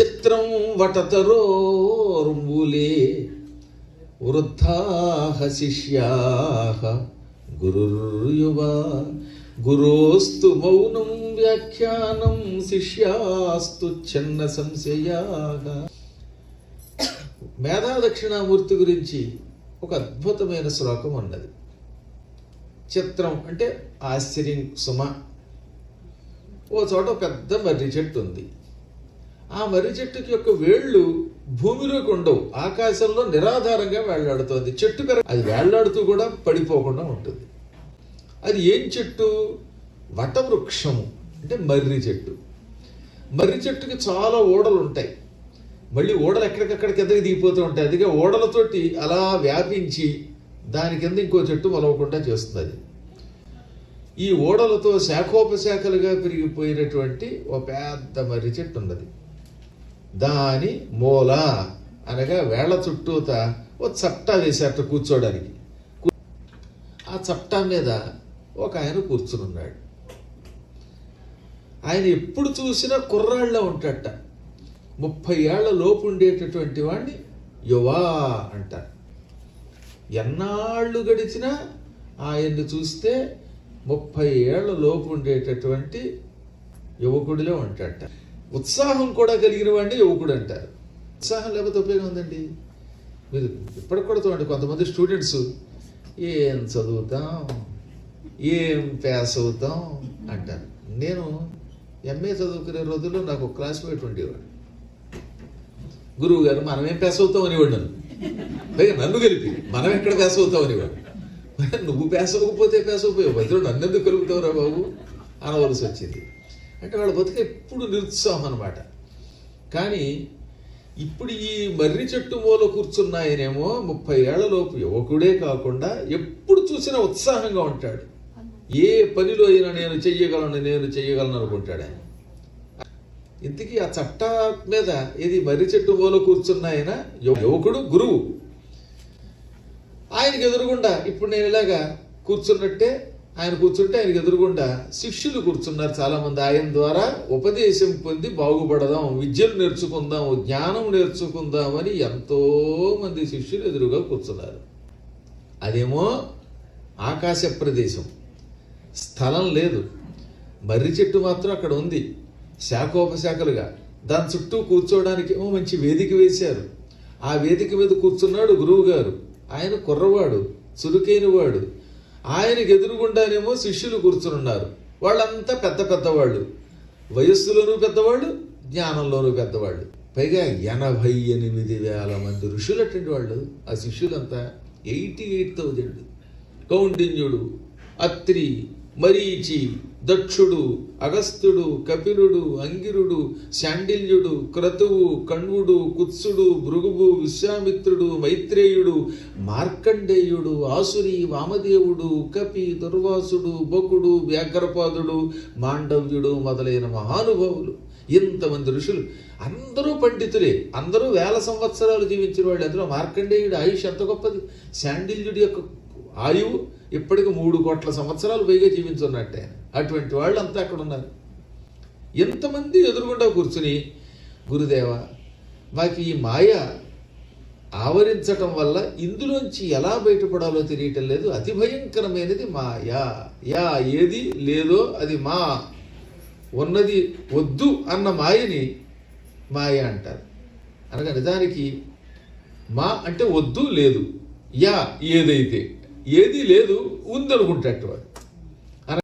చిత్రం వటతరోర్మూలే వృద్ధాహ శిష్యాహ గురుర్యువా. గురోస్తు మౌనం వ్యాఖ్యానం శిష్యాస్తు ఛన్న సంశయాహ మేధా దక్షిణామూర్తి గురించి ఒక అద్భుతమైన శ్లోకం ఉన్నది. చిత్రం అంటే ఆశ్చర్యం సుమ. ఓ చోట ఒక పెద్ద మర్రి చెట్టు ఉంది. ఆ మర్రి చెట్టుకి యొక్క వేళ్ళు భూమిలోకి ఉండవు. ఆకాశంలో నిరాధారంగా వేళ్ళాడుతోంది. చెట్టు పెర అది వేళ్ళాడుతూ కూడా పడిపోకుండా ఉంటుంది. అది ఏం చెట్టు? వటవృక్షము అంటే మర్రి చెట్టు. మర్రి చెట్టుకి చాలా ఓడలు ఉంటాయి. మళ్ళీ ఓడలు ఎక్కడికక్కడ కిందకి దిగిపోతూ ఉంటాయి. అందుకే ఓడలతోటి అలా వ్యాపించి దాని కింద ఇంకో చెట్టు మొలవకుండా చేస్తుంది. ఈ ఓడలతో శాఖోపశాఖలుగా పెరిగిపోయినటువంటి ఒక పెద్ద మర్రి చెట్టు ఉన్నది. దాని మూల అనగా వేళ్ళ చుట్టూత ఓ చట్టా వేసేట కూర్చోడానికి. ఆ చట్టా మీద ఒక ఆయన కూర్చునున్నాడు. ఆయన ఎప్పుడు చూసినా కుర్రాళ్ళ ఉంటాడట ముప్పై ఏళ్ళ లోపు ఉండేటటువంటి వాడిని యువా అంటారు ఎన్నాళ్ళు గడిచినా ఆయన్ని చూస్తే ముప్పై ఏళ్ళ లోపు ఉండేటటువంటి యువకుడిలో ఉంటాడట ఉత్సాహం కూడా కలిగిన వాడిని యువకుడు అంటారు. ఉత్సాహం లేకపోతే ఉపయోగం ఉందండి? మీరు ఇప్పటికి కూడా చూడండి కొంతమంది స్టూడెంట్స్ ఏం చదువుతాం ఏం పాస్ అవుతాం అంటారు. నేను ఎంఏ చదువుకునే రోజుల్లో నాకు ఒక క్లాస్మేట్ ఉండేవాడు. గురువు గారు మనం ఏం పాస్ అవుతాం? అనేవాడు నన్ను. పైగా నన్ను కలిపి మనం ఎక్కడ పాస్ అవుతాం? అనేవాడు. నువ్వు పాస్ అవ్వకపోతే పాస్ అయిపోయావు భద్రుడు నన్ను ఎందుకు కలుగుతావురా బాబు? అనవలసి వచ్చింది. అంటే వాళ్ళ బతుక ఎప్పుడు నిరుత్సాహం అనమాట కానీ ఇప్పుడు ఈ మర్రి చెట్టు మూల కూర్చున్న ఆయనేమో ముప్పై ఏళ్ళలోపు యువకుడే కాకుండా ఎప్పుడు చూసినా ఉత్సాహంగా ఉంటాడు. ఏ పనిలో అయినా నేను చెయ్యగలను నేను చెయ్యగలను అనుకుంటాడు ఆయన. ఇంతకీ ఆ చట్ట మీద ఇది మర్రి చెట్టు మూల కూర్చున్న ఆయన యువకుడు గురువు. ఆయనకి ఎదురుగుండా ఇప్పుడు నేను ఇలాగా కూర్చున్నట్టే ఆయన కూర్చుంటే ఆయనకి ఎదురుగుండా శిష్యులు కూర్చున్నారు చాలామంది. ఆయన ద్వారా ఉపదేశం పొంది బాగుపడదాం విద్యలు నేర్చుకుందాం జ్ఞానం నేర్చుకుందామని ఎంతోమంది ఎంతో మంది శిష్యులు ఎదురుగా కూర్చున్నారు. అదేమో ఆకాశ ప్రదేశం. స్థలం లేదు. మర్రి చెట్టు మాత్రం అక్కడ ఉంది. శాఖోపశాఖలుగా. దాని చుట్టూ కూర్చోవడానికి ఏమో మంచి వేదిక వేశారు. ఆ వేదిక మీద కూర్చున్నాడు గురువు గారు ఆయన కుర్రవాడు చురుకైన వాడు ఆయనకి ఎదురుగుండానేమో శిష్యులు కూర్చునున్నారు వాళ్ళంతా పెద్ద పెద్దవాళ్ళు. వయస్సులోనూ పెద్దవాళ్ళు జ్ఞానంలోనూ పెద్దవాళ్ళు. పైగా ఎనభై ఎనిమిది వేల మంది ఋషులటువంటి వాళ్ళు. ఆ శిష్యులంతా ఎయిటీ ఎయిట్ థౌజండ్. కౌండిన్యుడు అత్రి మరీచి దక్షుడు అగస్త్యుడు కపిలుడు అంగిరుడు శాండిల్యుడు క్రతువు కణ్వుడు కుత్సుడు భృగువు విశ్వామిత్రుడు మైత్రేయుడు మార్కండేయుడు ఆసురి వామదేవుడు కపి దుర్వాసుడు బకుడు వ్యాఘ్రపాదుడు మాండవ్యుడు మొదలైన మహానుభావులు. ఇంతమంది ఋషులు. అందరూ పండితులే. అందరూ వేల సంవత్సరాలు జీవించిన వాళ్ళు అందులో మార్కండేయుడు ఆయుష్ ఎంత గొప్పది? శాండిల్యుడి యొక్క ఆయువు ఇప్పటికి మూడు కోట్ల సంవత్సరాలు పైగా జీవించున్నట్టే. అటువంటి వాళ్ళు అంతా అక్కడ ఉన్నారు ఎంతమంది ఎదురుగుండా కూర్చుని గురుదేవ మాకు ఈ మాయ ఆవరించటం వల్ల ఇందులోంచి ఎలా బయటపడాలో తెలియటం లేదు. అతి భయంకరమైనది మాయా. యా ఏది లేదో అది మా. ఉన్నది వద్దు అన్న మాయని మాయ అంటారు. అనగా నిజానికి మా అంటే వద్దు లేదు. యా ఏదైతే. ఏదీ లేదు ఉందనుకుంటాడు వాడు?